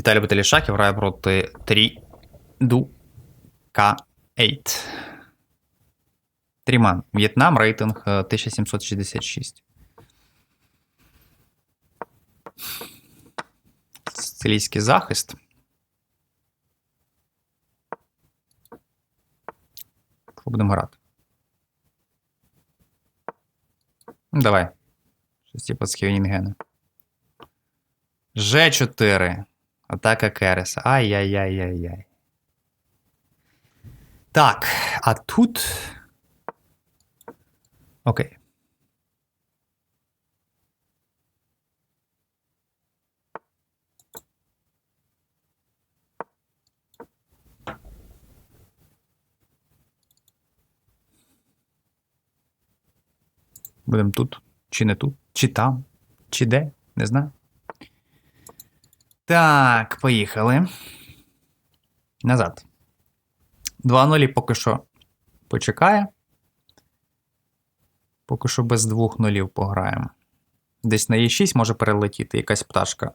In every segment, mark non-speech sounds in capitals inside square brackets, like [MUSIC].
Віталій Баталішаків грає проти Тріду К8. Тріман. В'єтнам, рейтинг е, 1766. Сицилійський захист. Що будемо грати? Ну, давай. Щось типу з Хевінгена. Ж4. Атака Кереса. Ай-яй-яй-яй-яй. Так, а тут. Окей. Будемо тут, чи не тут, чи там, чи де, не знаю. Так, поїхали. Назад. 2-0 поки що почекає. Поки що без двох нулів пограємо. Десь на Е6 може перелетіти якась пташка.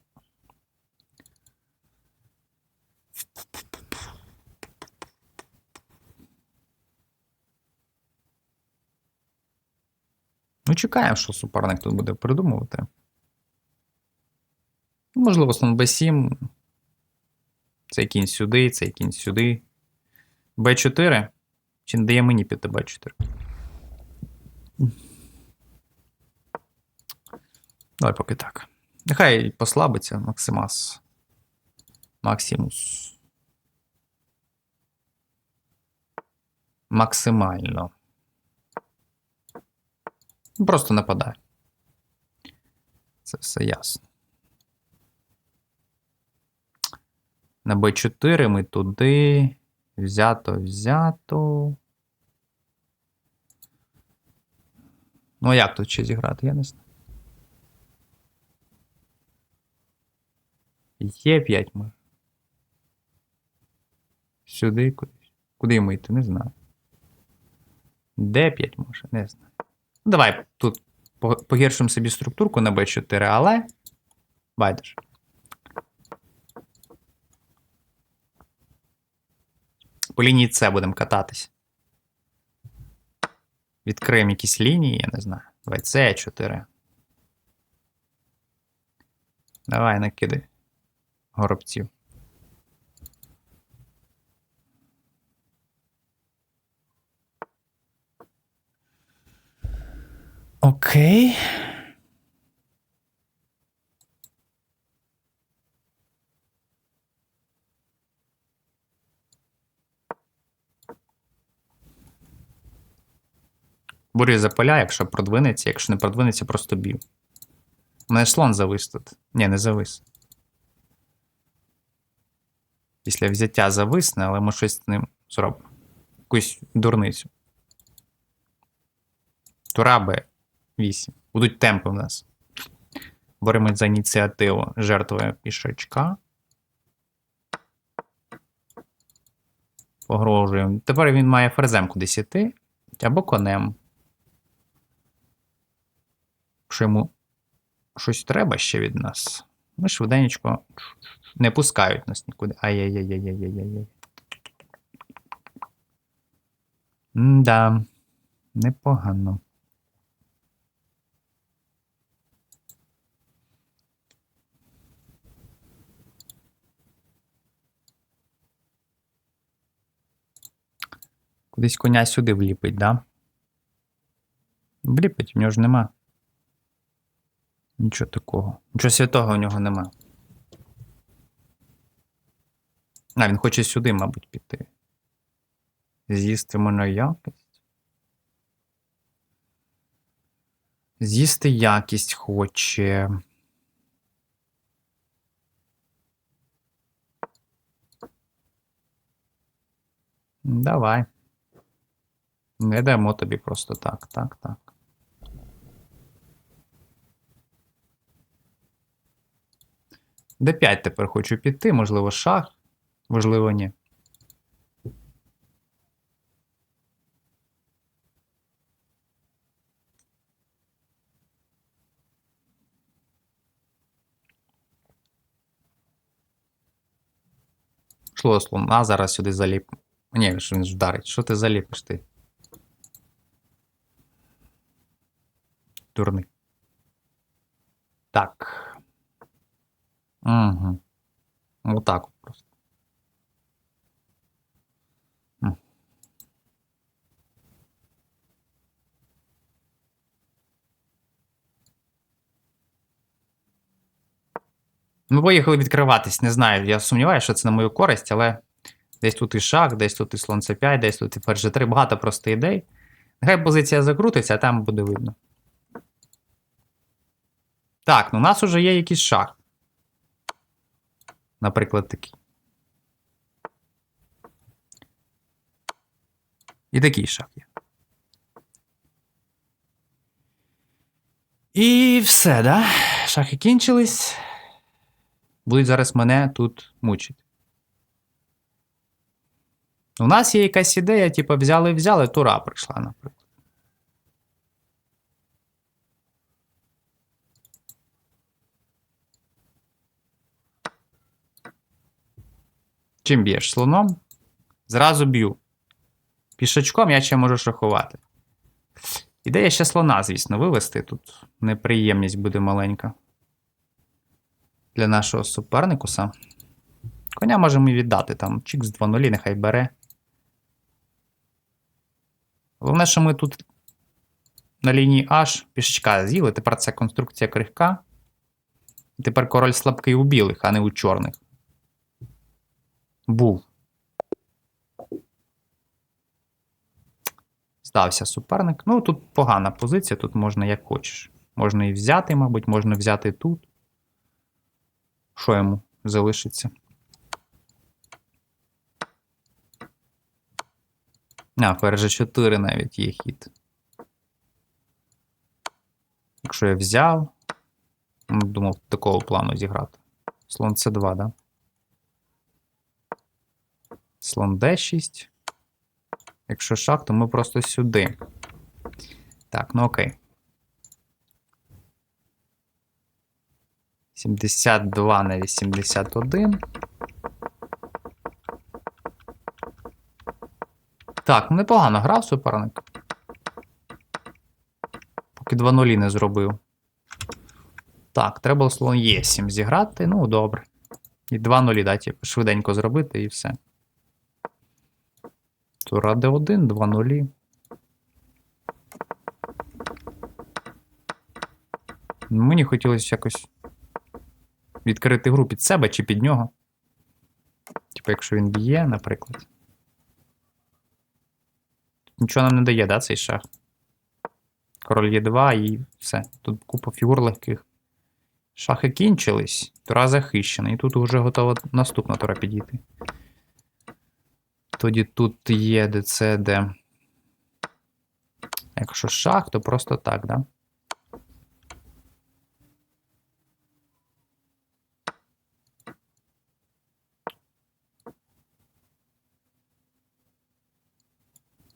Ну, чекаємо, що суперник тут буде придумувати. Можливо, слон b7. Цей кінь сюди, цей кінь сюди. Б4. Чи не дає мені піти Б4? Давай поки так. Нехай послабиться Максимас. Максимус. Максимально. Просто нападає. Це все ясно. На Б4 ми туди. Взято, взято. Ну, а як тут ще зіграти, я не знаю. Є 5 може. Сюди кудись. Куди йому йти, не знаю. Де 5 може, не знаю. Давай тут погіршимо собі структурку на B4, але. Байдеш. По лінії С будемо кататись. Відкриємо якісь лінії, я не знаю. Давай С4. Давай, накидай. Горобців. Окей. Бурю за поля, якщо продвинеться, якщо не продвинеться, просто б'ю. У мене слон завис тут. Ні, не завис. Після взяття зависне, але ми щось з ним зробимо. Якусь дурницю. Тура Б8. Будуть темпи в нас. Боремось за ініціативу. Жертвує пішачка. Погрожуємо. Тепер він має ферзем кудись іти. Або конем. Якщо йому щось треба ще від нас. Ми швиденько не пускають нас нікуди. Ай-яй-яй-яй-яй-яй-яй. Да, непогано. Кудись коня сюди вліпить, да? Вліпить, в нього ж нема. Нічого такого. Нічого святого у нього нема. А, він хоче сюди, мабуть, піти. З'їсти мене якість. З'їсти якість хоче. Давай. Не дамо тобі просто так, так, так. Д5 тепер хочу піти, можливо, шах, можливо, ні. свого слона зараз сюди заліп. Ні, що він ж вдарить. Що ти заліпиш ти? Дурний. Так. Угу. Отак от просто. Ми поїхали відкриватись, не знаю. Я сумніваюся, що це на мою користь, але десь тут і шах, десь тут і слон С5, десь тут і ферзь G3. Багато просто ідей. Нехай позиція закрутиться, а там буде видно. Так, ну у нас уже є якийсь шах. Наприклад, такий. І такий шах є. І все, да? Шахи кінчились. Будуть зараз мене тут мучити. У нас є якась ідея, типу, взяли взяли, тура прийшла, наприклад. Чим б'єш? Слоном? Зразу б'ю. Пішачком я ще можу шахувати. Ідея ще слона, звісно, вивести. Тут неприємність буде маленька. Для нашого суперникуса. Коня можемо і віддати там. Чік з 2-0, нехай бере. Головне, що ми тут на лінії H пішечка з'їли. Тепер ця конструкція крихка. Тепер король слабкий у білих, а не у чорних. Був. Здався суперник. Ну, тут погана позиція, тут можна як хочеш. Можна і взяти, мабуть, можна взяти тут. Що йому залишиться? А, ферзь 4 навіть є хід. Якщо я взяв. ну, Думав, такого плану зіграти. Слон С2, да? Слон D6. Якщо шах, то ми просто сюди. Так, ну окей. 72 на 81. Так, ну непогано грав суперник. Поки 2-0 не зробив. Так, треба слон Е7 зіграти. Ну, добре. І 2-0, да, типу, швиденько зробити і все. Тура Д1, 2-0. Мені хотілося якось відкрити гру під себе чи під нього. Типу, якщо він б'є, наприклад. Нічого нам не дає, да, цей шах? Король Є2 і все. Тут купа фігур легких. Шахи кінчились, тура захищена, і тут вже готова наступна тура підійти. Тоді тут є ДЦ, де. Якщо шах, то просто так, да?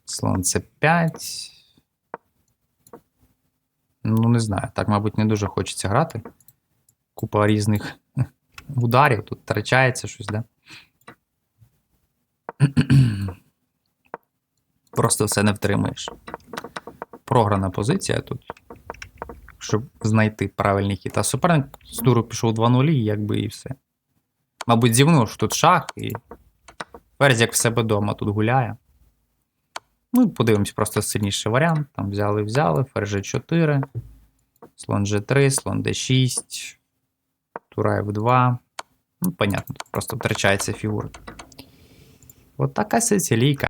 Слон С5. Ну, не знаю. Так, мабуть, не дуже хочеться грати. Купа різних [LAUGHS] ударів, тут втрачається щось, да? Просто все не втримаєш. Програна позиція тут. Щоб знайти правильний хід. А суперник з туру пішов 2-0, і якби і все. Мабуть, зівнув, що тут шах і. Ферзь як в себе вдома тут гуляє. Ну, подивимось, просто сильніший варіант. Там взяли, взяли, ферзь G4, слон G3, слон D6, тура F2. Ну, понятно, просто втрачається фігура. От така сицилійка.